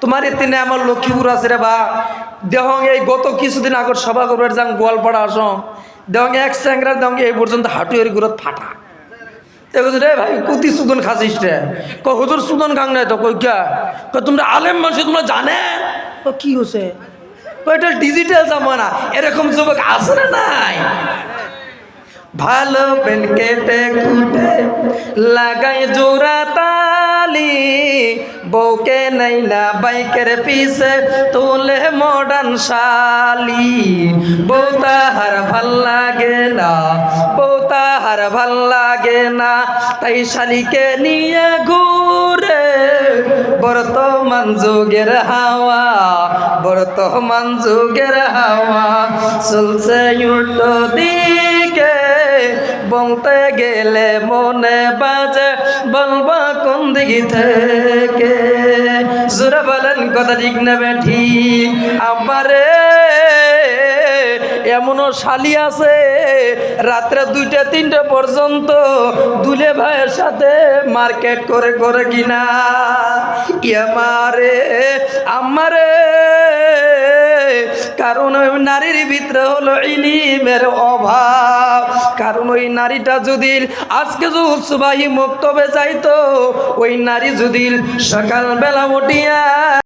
তোমার এতিনে আমার লক্ষ্মীপুর আছে রে বা। দেহং এই গত কিছুদিন আগর সভা করবার যাং গোয়ালপাড়া আসং। দেহং এক স্যাংরা দেহং এই পর্যন্ত হাঁটু এর গুরত ফাটা। দেখো রে ভাই, কুতি সুদন খাসিস রে। ক হুজুর, সুদন খাং নাই তো, কই কা তোমরা আলেম মানুষ, তোমরা জানে? ও কি কই এটা ডিজিটাল জামানা, এরকম যুবক আছে না নাই? ভালো পেন কেটে লাগাই জোড়া তালি বউকে নাইলা বাইকের পিছে তোলে মডার্ন শালি। বউ তাহার ভালো লাগে না, বউ তাহার ভালো লাগে না। তাই শালিকে নিয়ে ঘুরে বর্তমান যুগের হাওয়া, বর্তমান যুগের হাওয়া চলছে উল্টো দিকে। বলতে গেলে মনে বাজে, বলবা কোন দিকে থেকে? জোরে বলেন, কথা ঠিক নেবে ঠিক আমারে এমনও শালি আছে, রাত্রে দুইটা, তিনটা পর্যন্ত দুলে ভাইয়ের সাথে মার্কেট করে করে কিনা? আমারে আমারে কারণ ওই নারীর ভিতরে হলো ইলিমের অভাব। কারণ ওই নারীটা যদি আজকে যে উৎসবাহী মুক্তবে যাইতো, ওই নারী যদি সকালবেলা উঠিয়া